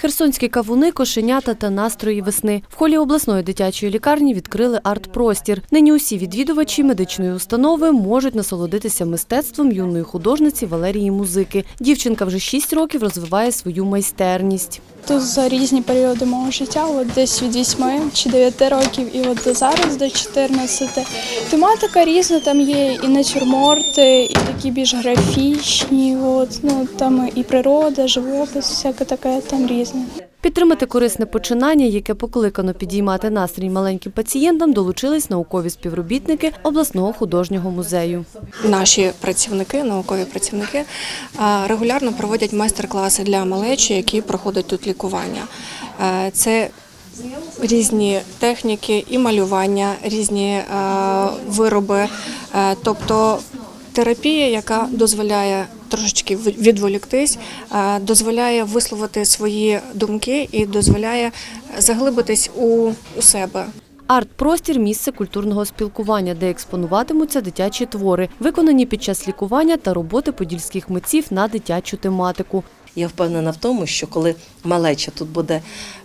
Херсонські кавуни, кошенята та настрої весни. В холі обласної дитячої лікарні відкрили арт-простір. Нині усі відвідувачі медичної установи можуть насолодитися мистецтвом юної художниці Валерії Музики. Дівчинка вже 6 років розвиває свою майстерність. Тут за різні періоди мого життя, от десь від 8 чи 9 років, і от до зараз до 14. Тематика різна, там є і натюрморти, і такі більш графічні, от, ну, там і природа, живопис, всяке таке там різне. Підтримати корисне починання, яке покликано підіймати настрій маленьким пацієнтам, долучились наукові співробітники обласного художнього музею. Наші працівники, наукові працівники, регулярно проводять майстер-класи для малечі, які проходять тут лікування. Це різні техніки і малювання, різні вироби, тобто терапія, яка дозволяє трошечки відволіктись, е, дозволяє висловити свої думки і дозволяє заглибитись у, у себе. Арт-простір місце культурного спілкування, де експонуватимуться дитячі твори, виконані під час лікування та роботи подільських митців на дитячу тематику. Я впевнена в тому, що коли малеча тут буде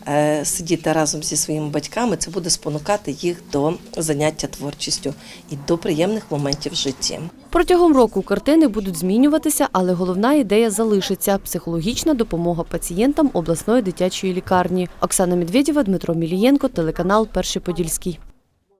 е, сидіти разом зі своїми батьками, це буде спонукати їх до заняття творчістю і до приємних моментів в житті. Протягом року картини будуть змінюватися, але головна ідея залишиться психологічна допомога пацієнтам обласної дитячої лікарні. Оксана Медведєва, Дмитро Мілієнко, телеканал Перший Подільський.